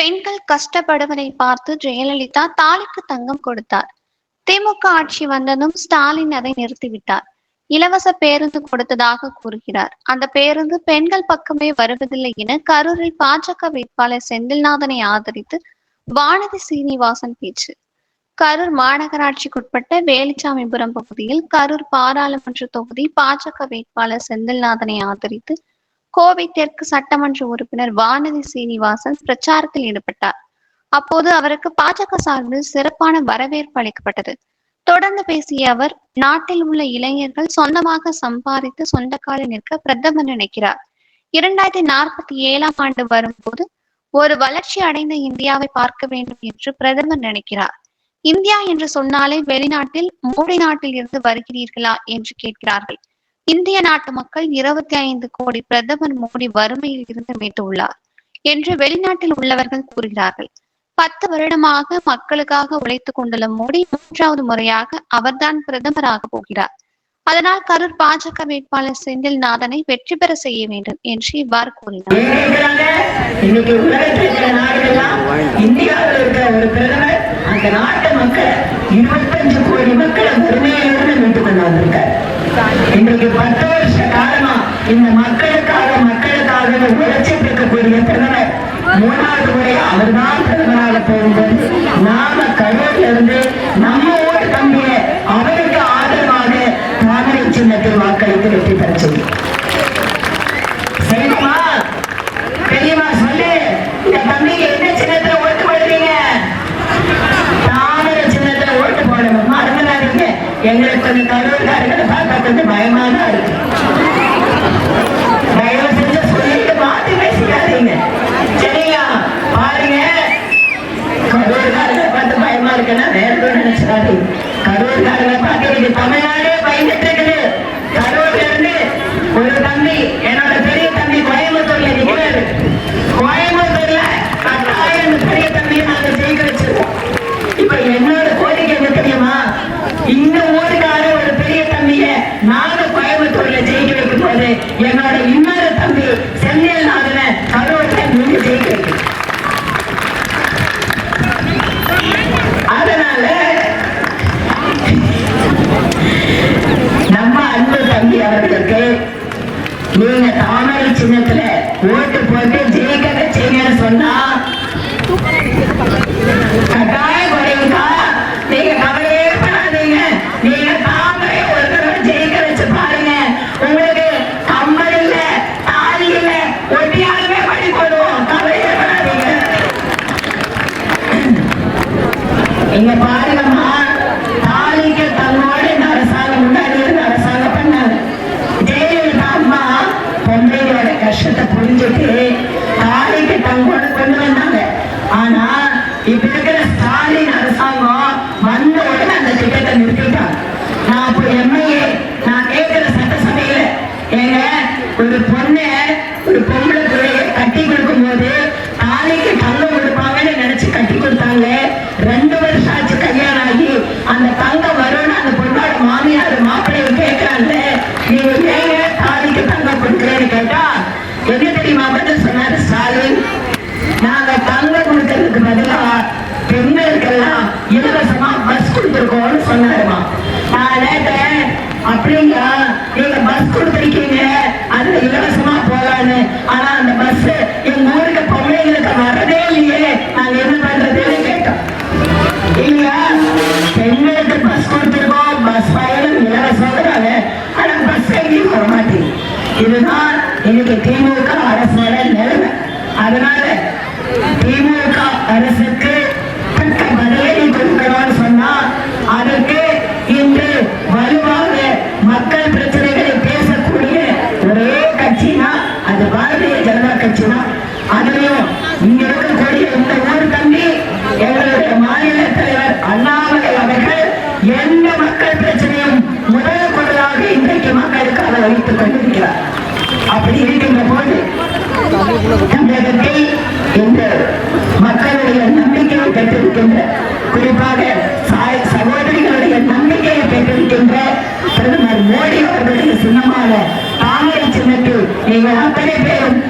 பெண்கள் கஷ்டப்படுவதை பார்த்து ஜெயலலிதா தாலிக்கு தங்கம் கொடுத்தார். திமுக ஆட்சி வந்ததும் ஸ்டாலின் அதை நிறுத்திவிட்டார். இலவச பேருந்து கொடுத்ததாக கூறுகிறார். அந்த பேருந்து பெண்கள் பக்கமே வருவதில்லை என கரூரில் பாஜக வேட்பாளர் செந்தில்நாதனை ஆதரித்து வானதி சீனிவாசன் பேச்சு. கரூர் மாநகராட்சிக்குட்பட்ட வேலுச்சாமிபுரம் பகுதியில் கரூர் பாராளுமன்ற தொகுதி பாஜக வேட்பாளர் செந்தில்நாதனை ஆதரித்து கோவை தெற்கு சட்டமன்ற உறுப்பினர் வானதி சீனிவாசன் பிரச்சாரத்தில் ஈடுபட்டார். அப்போது அவருக்கு பாஜக சார்பில் சிறப்பான வரவேற்பு அளிக்கப்பட்டது. தொடர்ந்து பேசிய அவர் நாட்டில் உள்ள இளைஞர்கள் சொந்தமாக சம்பாதித்து சொந்தக்காலில் நிற்க பிரதமர் நினைக்கிறார். இரண்டாயிரத்தி நாற்பத்தி ஏழாம் ஆண்டு வரும்போது ஒரு வளர்ச்சி அடைந்த இந்தியாவை பார்க்க வேண்டும் என்று பிரதமர் நினைக்கிறார். இந்தியா என்று சொன்னாலே வெளிநாட்டில் மோடி நாட்டில் இருந்து வருகிறீர்களா என்று கேட்கிறார்கள். இந்திய நாட்டு மக்கள் இருபத்தி ஐந்து கோடி பிரதமர் மோடி வறுமையில் இருந்து மீட்டுள்ளார் என்று வெளிநாட்டில் உள்ளவர்கள் கூறுகிறார்கள். பத்து வருடமாக மக்களுக்காக உழைத்துக் கொண்டுள்ள மோடி மூன்றாவது முறையாக அவர்தான் பிரதமராக போகிறார். அதனால் கரூர் பாஜக வேட்பாளர் செந்தில் நாதனை வெற்றி பெற செய்ய வேண்டும் என்று இவ்வாறு கூறினார் ஏன் கேட்கிறாங்க? இன்னைக்கு உலகத்தில் இருக்கிற நாடுகள்லாம் இந்தியாவில் இருக்கிற ஒரு பிரதமர் அந்த நாட்டு மக்கள் இருபத்தஞ்சு கோடி மக்களை வறுமையிலிருந்து மீட்டு கொண்டு வந்திருக்கார் இன்றைக்கு பத்து வருஷ காலமா இந்த மக்களுக்காக மக்களுக்காக உழைச்சிட்டு இருக்கக்கூடிய பிரதமர் மூணாவது முறை அவர்தான் பிரதமராக போகும்போது நாம கரூர்ல இருந்து நம்ம ஊர் தம்பிய அவருக்கு ஆதரவாக தாமரை சின்னத்தில் வாக்களித்து வெற்றி பெற செய்யும் சரிம்மா? பெரியம்மா சொல்லு. இந்த தம்பிக்கு எந்த சின்னத்துல ஓட்டு போடுறீங்க? தாமரை சின்னத்துல ஓட்டு போடணும்? மறந்துடாதீங்க எங்களுக்கு கொஞ்சம் கரூர்காரர்களை பார்க்க கொஞ்சம் பயமா தான் இருக்கு. பார்த்து பயமா இருக்குன்னா வேற எதுவும் நினைச்சிடாதீங்க கரூர்காரர்களை பார்த்து இன்னைக்கு தமிழ்நாடே பயந்துட்டு இருக்குது கரூர்ல இருந்து ஒரு தம்பி என்னோட பெரிய தம்பி கோயம்புத்தூர்ல நிக்கிறாரு கோயம்புத்தூர்ல கட்டாயம் இந்த பெரிய தம்பியை நாங்க ஜெயிக்க வச்சிருக்கோம் இப்ப என்னோட கோரிக்கை என்ன தெரியுமா இந்த ஊருக்கார ஒரு பெரிய தம்பிய நாங்க கோயம்புத்தூர்ல ஜெயிக்க வைக்கும் போது என்னோட இன்னொரு தம்பி செந்தில் நாதன கரூர்ல நீங்க ஜெயிக்க வைக்கணும் அதனால நம்ம அன்பு தம்பி அவர்களுக்கு நீங்க தாமரை சின்னத்துல ஓட்டு போட்டு ஜெயிக்க செய்யணும்னு சொன்னா கட்டாயம் குறையுங்கா புரிஞ்சுட்டு தாலிக்கு தங்கோடு கொண்டு வந்தாங்க ஆனா இப்ப இருக்கிற ஸ்டாலின் அரசாங்கம் இதுதான் இன்னைக்கு திமுக அரசோட நிலைமை. அதனால திமுக அரசுக்கு தக்க பதிலடி கொடுக்கணும்னு சொன்னா அதற்கு இன்று வலுவாக மக்கள் பிரச்சனைகளை பேசக்கூடிய ஒரே கட்சினா அது பாரதிய ஜனதா கட்சி தான் அதுலயும் இங்க இருக்கக்கூடிய இந்த ஊர் தம்பி எங்களுடைய மாநில தலைவர் அண்ணாமலை அவர்கள் எந்த மக்கள் பிரச்சனையும் முதல் என்று இன்றைக்கு மக்களுக்கு அவர் அளித்துக் கொண்டிருக்கிறார் அப்படி இருக்கின்ற போது தமிழகத்தை இந்த மக்களுடைய நம்பிக்கையை பெற்றிருக்கின்ற குறிப்பாக சகோதரிகளுடைய நம்பிக்கையை பெற்றிருக்கின்ற பிரதமர் மோடி அவர்களுடைய சின்னமான தாமரை சின்னத்தில் நீங்கள் அத்தனை பேரும்